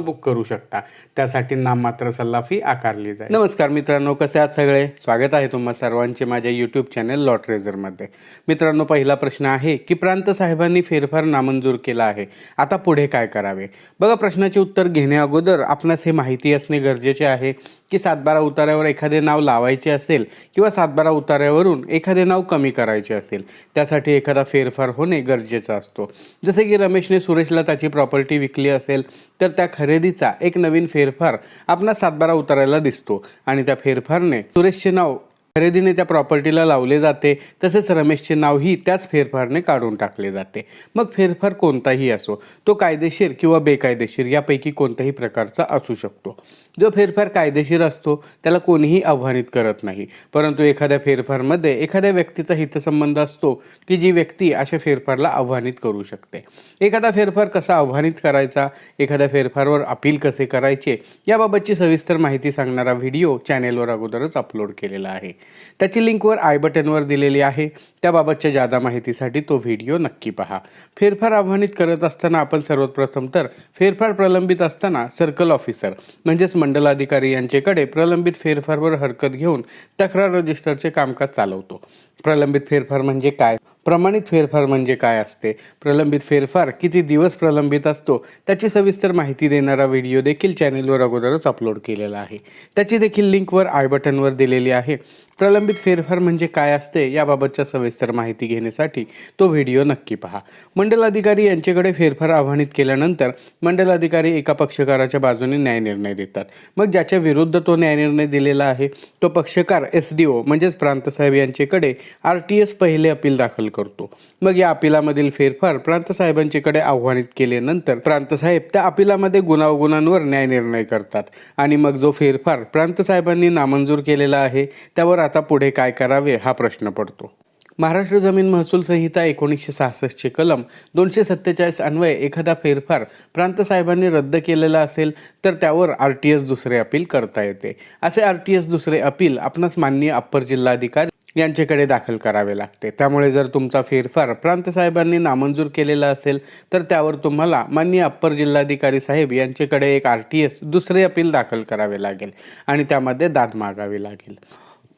Book करू शकता. त्यासाठी नाममात्र सल्ला फी आकारली जाईल. नमस्कार मित्रांनो कसे आहात सगळे? स्वागत आहे तुम्हा सर्वांचे माझ्या यूट्यूब चॅनल लॉटरेझरमध्ये मित्रांनो पहिला प्रश्न आहे की प्रांत साहेबांनी फेरफार नामंजूर केला आहे. आता पुढे काय करावे? बघा प्रश्नाचे उत्तर घेण्या अगोदर आपणास हे माहिती असणे गरजेचे आहे की सातबारा उतार्यावर एखादे नाव लावायचे असेल किंवा सातबारा उतार्यावरून एखादे नाव कमी करायचे असेल त्यासाठी एखादा फेरफार होणे गरजेचा असतो. जसे की रमेशने सुरेशला त्याची प्रॉपर्टी विकली असेल तर त्या खरेदीचा एक नवीन फेरफार आपणास सातबारा उतारायला दिसतो. आणि त्या फेरफारने सुरेशचे नाव खरेदीने त्या प्रॉपर्टीला लावले जाते. तसेच रमेशचे नावही त्याच फेरफारने काढून टाकले जाते. मग फेरफार कोणताही असो तो कायदेशीर किंवा बेकायदेशीर यापैकी कोणत्याही प्रकारचा असू शकतो. जो फेरफार कायदेशीर असतो त्याला कोणीही आव्हानित करत नाही. परंतु एखाद्या फेरफारमध्ये एखाद्या व्यक्तीचा हितसंबंध असतो की जी व्यक्ती अशा फेरफारला आव्हानित करू शकते. एखादा फेरफार कसा आव्हानित करायचा एखाद्या फेरफारवर अपील कसे करायचे याबाबतची सविस्तर माहिती सांगणारा व्हिडिओ चॅनेलवर अगोदरच अपलोड केलेला आहे. त्याची लिंकवर आय बटनवर दिलेली आहे. त्याबाबतच्या जादा माहितीसाठी तो व्हिडिओ नक्की पहा. फेरफार आव्हानित करत असताना आपण सर्वप्रथम तर फेरफार प्रलंबित असताना सर्कल ऑफिसर म्हणजेच मंडलाधिकारी यांच्याकडे प्रलंबित फेरफारवर हरकत घेऊन तक्रार रजिस्टरचे कामकाज चालवतो. प्रलंबित फेरफार म्हणजे काय? प्रमाणित फेरफार म्हणजे काय असते? प्रलंबित फेरफार किती दिवस प्रलंबित असतो? त्याची सविस्तर माहिती देणारा व्हिडिओ देखील चॅनेलवर अगोदरच अपलोड केलेला आहे. त्याची देखील लिंकवर आय बटनवर दिलेली आहे. प्रलंबित फेरफार म्हणजे काय असते याबाबतच्या सविस्तर माहिती घेण्यासाठी तो व्हिडिओ नक्की पहा. मंडलाधिकारी यांच्याकडे फेरफार आव्हानित केल्यानंतर मंडलाधिकारी एका पक्षकाराच्या बाजूने न्यायनिर्णय देतात. मग ज्याच्या विरुद्ध तो न्यायनिर्णय दिलेला आहे तो पक्षकार एस डी ओ म्हणजेच प्रांतसाहेब यांच्याकडे आर टी एस पहिले अपील दाखल करतो. मग या अपिलामधील फेरफार प्रांतसाहेबांच्याकडे आव्हानित केल्यानंतर प्रांतसाहेब त्या अपिलामध्ये गुणावगुणांवर न्यायनिर्णय करतात. आणि मग जो फेरफार प्रांतसाहेबांनी नामंजूर केलेला आहे त्यावर आता पुढे काय करावे हा प्रश्न पडतो. महाराष्ट्र जमीन महसूल संहिता एकोणीसशे सहासष्टचे कलम दोनशे सत्तेचाळीस अन्वये एखादा फेरफार प्रांतसाहेबांनी रद्द केलेला असेल तर त्यावर आर टी एस दुसरे अपील करता येते. असे आर टी एस दुसरे अपील आपणास माननीय अप्पर जिल्हाधिकारी यांच्याकडे दाखल करावे लागते. त्यामुळे जर तुमचा फेरफार प्रांतसाहेबांनी नामंजूर केलेला असेल तर त्यावर तुम्हाला मान्य अप्पर जिल्हाधिकारी साहेब यांच्याकडे एक आर टी एस दुसरे अपील दाखल करावे लागेल आणि त्यामध्ये दाद मागावी लागेल.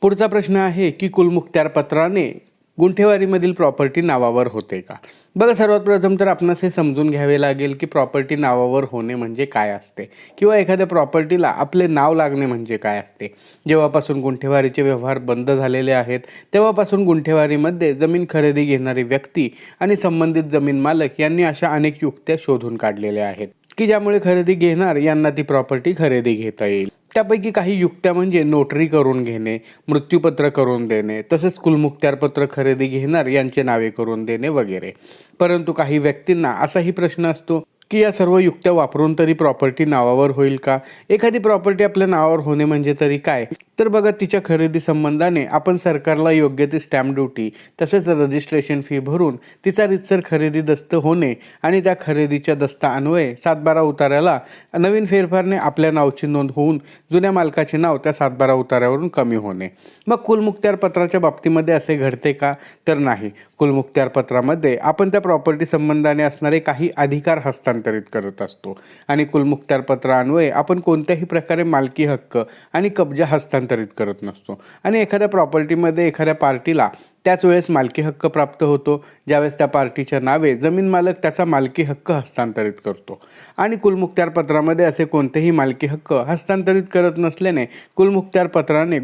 पुढचा प्रश्न आहे की कुलमुखत्यार पत्राने गुंठेवारीमधील प्रॉपर्टी नावावर होते का? बघा सर्वात प्रथम तर आपणास हे समजून घ्यावे लागेल की प्रॉपर्टी नावावर होणे म्हणजे काय असते किंवा एखाद्या प्रॉपर्टीला आपले नाव लागणे म्हणजे काय असते. जेव्हापासून गुंठेवारीचे व्यवहार बंद झालेले आहेत तेव्हापासून गुंठेवारीमध्ये जमीन खरेदी घेणारी व्यक्ती आणि संबंधित जमीन मालक यांनी अशा अनेक युक्त्या शोधून काढलेल्या आहेत की ज्यामुळे खरेदी घेणार यांना ती प्रॉपर्टी खरेदी घेता येईल. त्यापैकी काही युक्त्या म्हणजे नोटरी करून घेणे मृत्यूपत्र करून देणे तसेच कुलमुक्त्यारपत्र खरेदी घेणार यांचे नावे करून देणे वगैरे. परंतु काही व्यक्तींना असाही प्रश्न असतो की या सर्व युक्त्या वापरून तरी प्रॉपर्टी नावावर होईल का? एखादी प्रॉपर्टी आपल्या नावावर होणे म्हणजे तरी काय? तर बघा तिच्या खरेदी संबंधाने आपण सरकारला योग्य ती स्टॅम्प ड्युटी तसेच रजिस्ट्रेशन फी भरून तिचा रितसर खरेदी दस्त होणे आणि त्या खरेदीच्या दस्ता अन्वये सातबारा उतार्याला नवीन फेरफारने आपल्या नावची नोंद होऊन जुन्या मालकाचे नाव त्या सातबारा उतार्यावरून कमी होणे. मग कुलमुखत्यार पत्राच्या बाबतीमध्ये असे घडते का? तर नाही. कुलमुखत्यार पत्रामध्ये आपण त्या प्रॉपर्टी संबंधाने असणारे काही अधिकार हस्तांतरित करत असतो आणि कुलमुक्त्यारपत्रान्वये आपण कोणत्याही प्रकारे मालकी हक्क आणि कब्जा हस्तांतरित करत नसतो. आणि एखाद्या प्रॉपर्टीमध्ये एखाद्या पार्टीला त्याच वेळेस मालकी हक्क प्राप्त होतो ज्यावेळेस त्या पार्टीच्या नावे जमीन मालक त्याचा मालकी हक्क हस्तांतरित करतो. आणि कुलमुखत्यार पत्रामध्ये असे कोणतेही मालकी हक्क हस्तांतरित करत नसल्याने कुलमुखत्यार पत्राने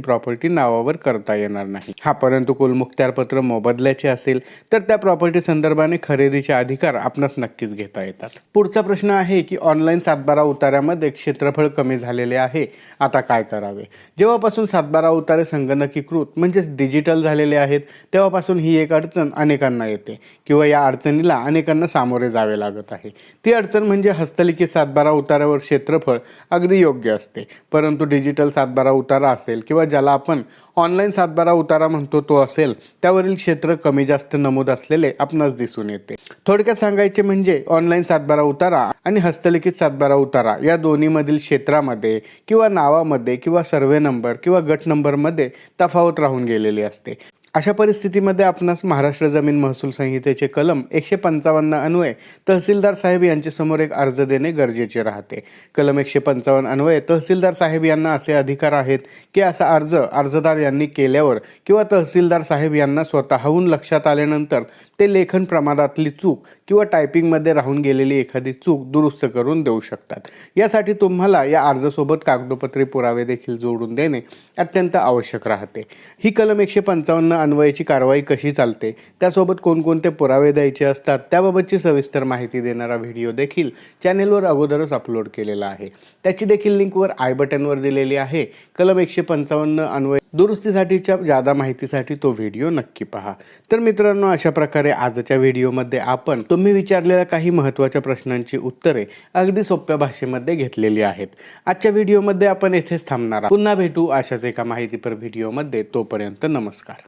प्रॉपर्टी नावावर करता येणार नाही. हा परंतु कुलमुखत्यार पत्र मोबदल्याचे असेल तर त्या प्रॉपर्टी संदर्भाने खरेदीचे अधिकार आपणास नक्कीच घेता येतात. पुढचा प्रश्न आहे की ऑनलाईन सातबारा उताऱ्यामध्ये क्षेत्रफळ कमी झालेले आहे. आता काय करावे? जेव्हापासून सातबारा उतारे संगणकीकृत म्हणजेच डिजिटल झाले झालेले आहेत तेव्हापासून ही एक अडचण अनेकांना येते किंवा या अडचणीला अनेकांना सामोरे जावे लागत आहे. ती अडचण म्हणजे हस्तलिखित सातबारा उतारावर क्षेत्रफळ अगदी योग्य असते परंतु डिजिटल सातबारा उतारा असेल किंवा ज्याला आपण ऑनलाईन सातबारा उतारा म्हणतो तो असेल त्यावरील क्षेत्र कमी जास्त नमूद असलेले आपणास दिसून येते. थोडक्यात सांगायचे म्हणजे ऑनलाईन सातबारा उतारा आणि हस्तलिखित सातबारा उतारा या दोन्हीमधील क्षेत्रामध्ये किंवा नावामध्ये किंवा सर्वे नंबर किंवा गट नंबरमध्ये तफावत राहून गेलेली असते. अशा परिस्थितीमध्ये आपणास महाराष्ट्र जमीन महसूल संहितेचे कलम एकशे पंचावन्न अन्वये तहसीलदार साहेब यांच्यासमोर एक अर्ज देणे गरजेचे राहते. कलम एकशे पंचावन्न अन्वये तहसीलदार साहेब यांना असे अधिकार आहेत की असा अर्ज अर्जदार यांनी केल्यावर किंवा तहसीलदार साहेब यांना स्वतःहून लक्षात आल्यानंतर ते लेखन प्रमाणातली चूक किंवा टायपिंगमध्ये राहून गेलेली एखादी चूक दुरुस्त करून देऊ शकतात. यासाठी तुम्हाला या अर्जासोबत कागदोपत्री पुरावे देखील जोडून देणे अत्यंत आवश्यक राहते. ही कलम एकशे पंचावन्न अन्वयाची कारवाई कशी चालते? त्यासोबत कोणकोणते पुरावे द्यायचे असतात? त्याबाबतची सविस्तर माहिती देणारा व्हिडिओ देखील चॅनेलवर अगोदरच अपलोड केलेला आहे. त्याची देखील लिंकवर आय बटनवर दिलेली आहे. कलम एकशे पंचावन्न अन्वय दुरुस्तीसाठीच्या जादा माहितीसाठी तो व्हिडिओ नक्की पहा. तर मित्रांनो अशा प्रकारे आजच्या व्हिडिओमध्ये आपण तुम्ही विचारलेल्या काही महत्त्वाच्या प्रश्नांची उत्तरे अगदी सोप्या भाषेमध्ये घेतलेली आहेत. आजच्या व्हिडिओमध्ये आपण येथेच थांबणार पुन्हा भेटू अशाच एका माहितीपर व्हिडिओमध्ये. तोपर्यंत नमस्कार.